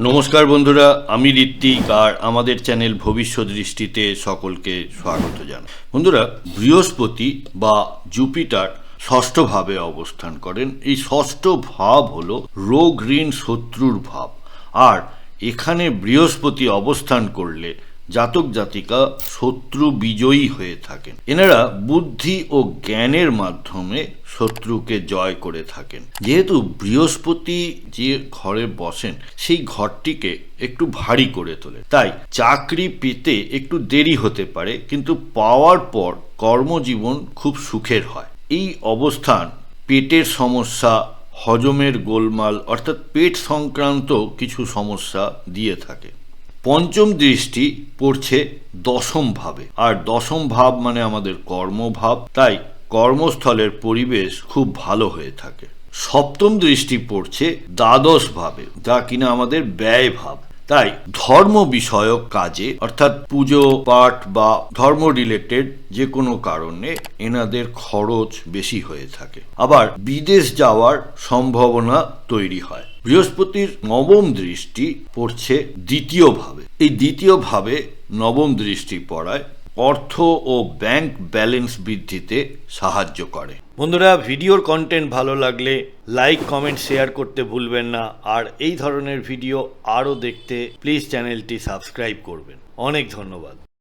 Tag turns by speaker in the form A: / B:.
A: নমস্কার বন্ধুরা, আমি ঋত্বিক আর আমাদের চ্যানেল ভবিষ্যৎ দৃষ্টিতে সকলকে স্বাগত জানাই। বন্ধুরা, বৃহস্পতি বা জুপিটার ষষ্ঠভাবে অবস্থান করেন। এই ষষ্ঠ ভাব হলো রোগ ঋণ শত্রুর ভাব। আর এখানে বৃহস্পতি অবস্থান করলে জাতক জাতিকা শত্রু বিজয়ী হয়ে থাকেন। এনারা বুদ্ধি ও জ্ঞানের মাধ্যমে শত্রুকে জয় করে থাকেন। যেহেতু বৃহস্পতি যে ঘরে বসেন, সেই ঘরটিকে একটু ভারী করে তোলে তাই চাকরি পেতে একটু দেরি হতে পারে, কিন্তু পাওয়ার পর কর্মজীবন খুব সুখের হয়। এই অবস্থান পেটের সমস্যা, হজমের গোলমাল, অর্থাৎ পেট সংক্রান্ত কিছু সমস্যা দিয়ে থাকে। পঞ্চম দৃষ্টি পড়ছে দশম ভাবে। আর দশম ভাব মানে আমাদের কর্মভাব। তাই কর্মস্থলের পরিবেশ খুব ভালো হয়ে থাকে। সপ্তম দৃষ্টি পড়ছে দ্বাদশ ভাবে, যা কিনা আমাদের ব্যয় ভাব। তাই ধর্ম বিষয়ক কাজে, অর্থাৎ পুজো, পাঠ বা ধর্ম রিলেটেড যে কোনো কারণে এনাদের খরচ বেশি হয়ে থাকে। আবার বিদেশ যাওয়ার সম্ভাবনা তৈরি হয়। বৃহস্পতির নবম দৃষ্টি পড়ছে দ্বিতীয় ভাবে এই দ্বিতীয় ভাবে নবম দৃষ্টি পড়ায় অর্থ ও ব্যাংক ব্যালেন্স বৃদ্ধিতে সাহায্য করে। বন্ধুরা, ভিডিওর কন্টেন্ট ভালো লাগলে লাইক কমেন্ট শেয়ার করতে ভুলবেন না। আর এই ধরনের ভিডিও আরও দেখতে প্লিজ চ্যানেলটি সাবস্ক্রাইব করবেন। অনেক ধন্যবাদ।